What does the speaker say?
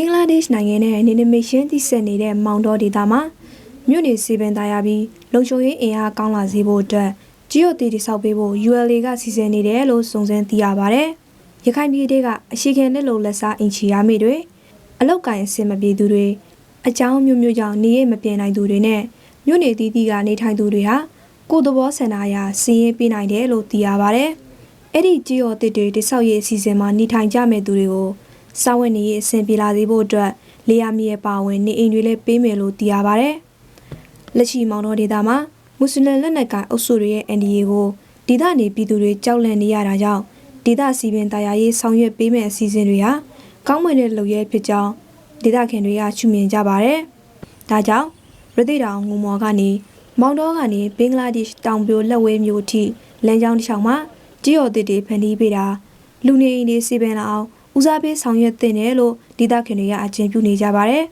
င်္ဂလားဒေ့ရှ်နိုင်ငံနဲ့နေနေမရှင်းတိဆက်နေတဲ့မောင်တော်ဒေသမှာမြို့နေစီပင်သားရပြီးလုံခြုံရေးအင်အားကောင်းလာစေဖို့အတွက်ဂျီယိုတီတိဆောက်ပေးဖို့ ULA ကစီစဉ်နေတယ်လို့စုံစမ်းသိရပါဗျ။ရခိုင်ပြည်ဒေကအရှိခံလက်လုံလက်စားအင်ချီရမိတွေအလောက်ကိုင်းအစင်မပြေသူတွေအကြောင်းမျိုးမျိုးကြောင့်နေရမပြေနိုင်သူတွေနဲ့မြို့နေတီးတီးကနေထိုင်သူတွေဟာကိုယ်သဘောဆန္ဒအရစီရင်ပေးနိုင်တယ်လို့သိရပါဗျ။အဲ့ဒီကြည်ရော်တစ်တွေတိဆောက်ရေးအစီအစဉ်မှာနေထိုင်ကြမဲ့သူတွေကို စာဝတ်နေရေးအဆင်ပြေလာစေဖို့အတွက်လေယာမြေပါဝင်နေအိမ်တွေလည်းပေးမယ်လို့သိရပါဗျ။လက်ရှိမောင်တော်ဒေသမှာမွတ်စလင်လက်နက်ကိုင်အုပ်စုတွေရဲ့ NDA ကိုဒေသနေပြည်သူတွေကြောက်လန့်နေရတာကြောင့်ဒေသစီပင်တရားရေးဆောင်ရွက်ပေးမယ့်အစီအစဉ်တွေဟာကောင်းမွန်တဲ့လုပ်ရဲဖြစ်ကြောင်းဒေသခံတွေကချူမြင်ကြပါတယ်။ဒါကြောင့်ရသေတောင်ငုံမော်ကနေမောင်တော်ကနေဘင်္ဂလားဒေ့ရှ်တောင်ပြိုလက်ဝဲမြို့အထိလမ်းကြောင်းတစ်လျှောက်မှာကြီးရော်တစ်တွေဖန်တီးပေးတာလူနေအိမ်တွေစီပင်လာအောင် ဦးစားပေးဆောင်ရွက်တင်တယ်လို့ဒေသခံတွေကအကြံပြုနေကြပါတယ်